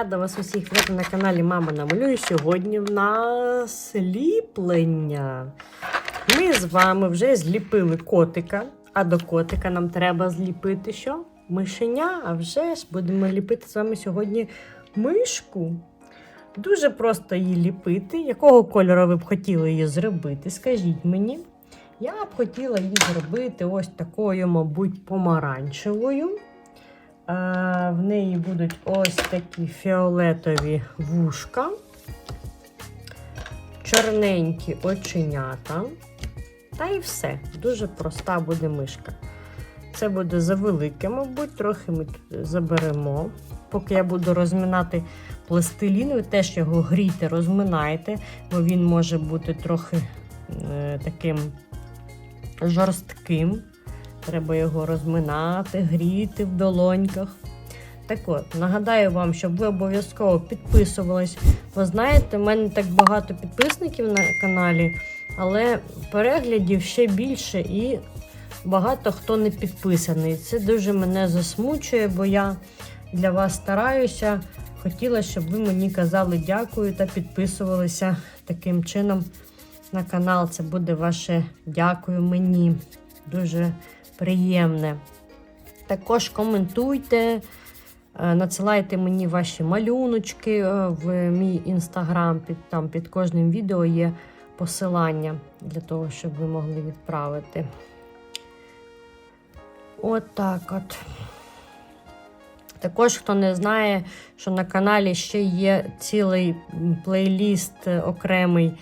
рада вас усіх вітати на каналі Мама намалює. Сьогодні в нас ліплення. Ми з вами вже зліпили котика, а до котика нам треба зліпити що? Мишеня, а вже ж будемо ліпити з вами сьогодні мишку. Дуже просто її ліпити. Якого кольору ви б хотіли її зробити? Скажіть мені. Я б хотіла її зробити ось такою, мабуть, помаранчевою. В неї будуть ось такі фіолетові вушка, чорненькі оченята. Та і все. Дуже проста буде мишка. Це буде завелике, мабуть, трохи ми тут заберемо. Поки я буду розминати пластилін, ви теж його грійте, розминайте, бо він може бути трохи е, таким жорстким. Треба його розминати, гріти в долоньках. Так от, нагадаю вам, щоб ви обов'язково підписувались. Ви знаєте, в мене так багато підписників на каналі, але переглядів ще більше і багато хто не підписаний. Це дуже мене засмучує, бо я для вас стараюся. Хотіла, щоб ви мені казали дякую та підписувалися таким чином на канал. Це буде ваше дякую мені. Дуже приємне. Також коментуйте, е, надсилайте мені ваші малюночки е, в мій інстаграм. Під, там під кожним відео є посилання для того, щоб ви могли відправити. От так от. Також, хто не знає, що на каналі ще є цілий плейліст окремий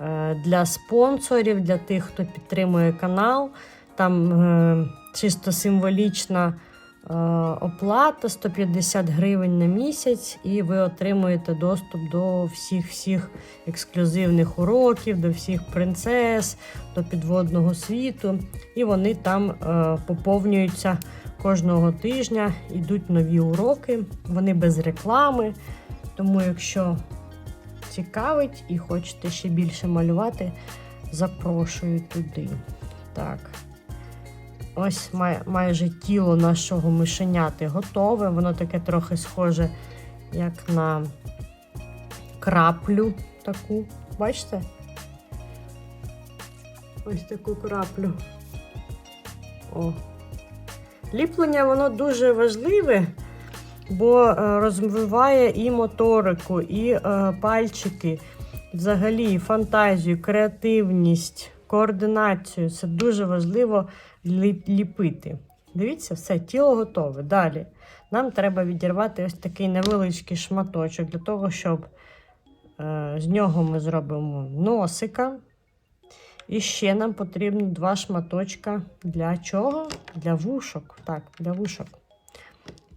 е, для спонсорів, для тих, хто підтримує канал. Там е, чисто символічна е, оплата 150 гривень на місяць, і ви отримуєте доступ до всіх-всіх ексклюзивних уроків, до всіх принцес, до підводного світу. І вони там е, поповнюються кожного тижня, йдуть нові уроки, вони без реклами. Тому, якщо цікавить і хочете ще більше малювати, запрошую туди. Так. Ось май, майже тіло нашого мишеняти готове. Воно таке трохи схоже, як на краплю таку. Бачите? Ось таку краплю. О. Ліплення воно дуже важливе, бо е, розвиває і моторику, і е, пальчики, взагалі фантазію, креативність, координацію. Це дуже важливо ліпити. Дивіться, все, тіло готове. Далі. Нам треба відірвати ось такий невеличкий шматочок для того, щоб е, з нього ми зробимо носика. І ще нам потрібно два шматочка для чого? Для вушок. Так, для вушок.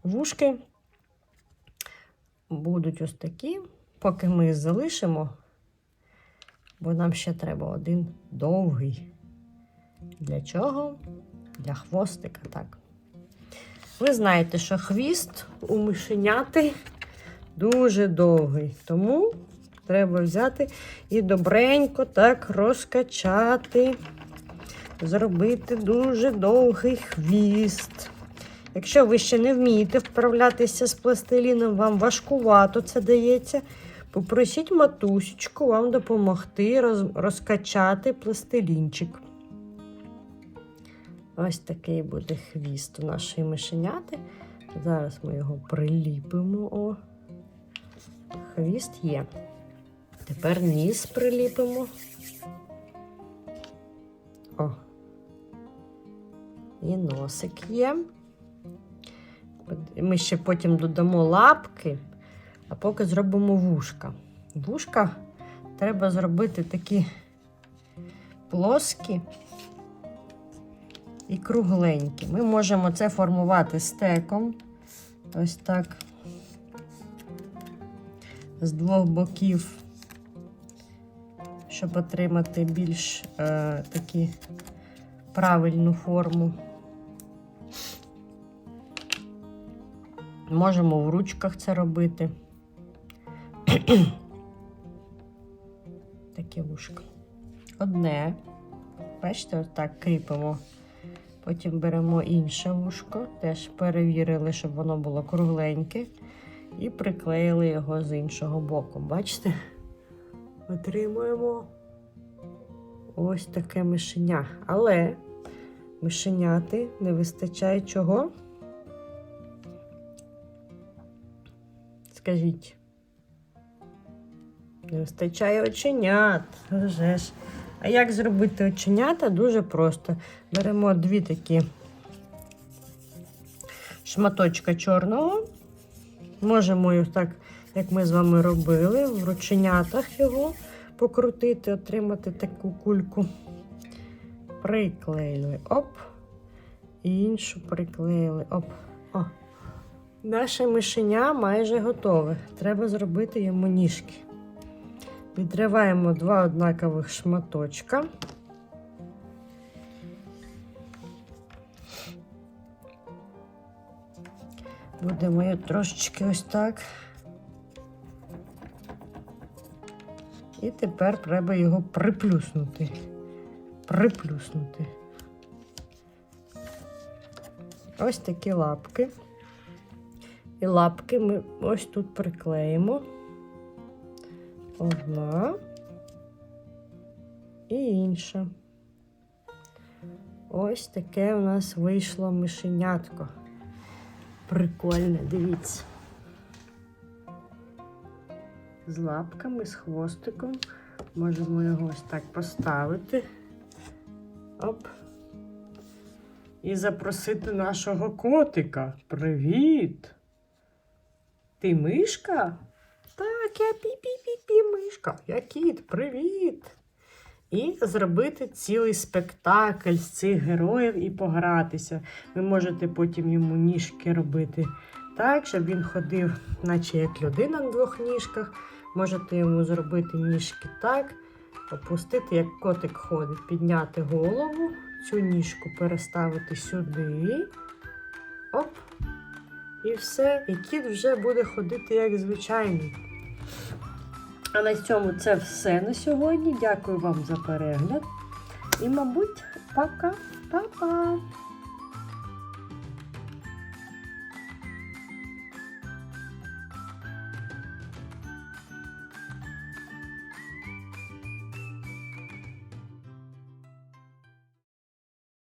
Вушки будуть ось такі, поки ми їх залишимо, бо нам ще треба один довгий. Для чого? Для хвостика, так. Ви знаєте, що хвіст у мишеняти дуже довгий, тому треба взяти і добренько так розкачати, зробити дуже довгий хвіст. Якщо ви ще не вмієте вправлятися з пластиліном, вам важкувато це дається. Попросіть матусечку вам допомогти роз- розкачати пластилінчик. Ось такий буде хвіст у нашої мишеняти. Зараз ми його приліпимо. О. Хвіст є. Тепер ніс приліпимо. О. І носик є. Ми ще потім додамо лапки, а поки зробимо вушка. Вушка треба зробити такі плоскі і кругленькі. Ми можемо це формувати стеком. Ось так. З двох боків, щоб отримати більш е, такі правильну форму. Можемо в ручках це робити. Таке вушко. Одне. Бачите, отак кріпимо. Потім беремо інше вушко, теж перевірили, щоб воно було кругленьке. і приклеїли його з іншого боку. Бачите? Отримуємо ось таке мишеня. Але мишеняти не вистачає чого? Скажіть. Не вистачає оченят. Вже ж. А як зробити оченята? Дуже просто. Беремо дві такі шматочка чорного. Можемо їх так, як ми з вами робили, в рученятах його покрутити, отримати таку кульку. Приклеїли. Оп. І іншу приклеїли. Оп. О. Наше мишеня майже готове. Треба зробити йому ніжки. Відриваємо два однакових шматочка. Будемо її трошечки ось так. І тепер треба його приплюснути. Приплюснути. Ось такі лапки. І лапки ми ось тут приклеїмо. Одна і інша. Ось таке у нас вийшло мишенятко. Прикольне, дивіться. З лапками, з хвостиком. Можемо його ось так поставити. Оп. І запросити нашого котика. Привіт! Ти мишка? Так, я пі-пі-пі-пі мишка. Я кіт, привіт. І зробити цілий спектакль з цих героїв і погратися. Ви можете потім йому ніжки робити так, щоб він ходив, наче як людина на двох ніжках. Можете йому зробити ніжки так, опустити, як котик ходить, підняти голову, цю ніжку переставити сюди. Оп. І все. І кіт вже буде ходити як звичайний. А на цьому це все на сьогодні. Дякую вам за перегляд. І, мабуть, пока. Па-па!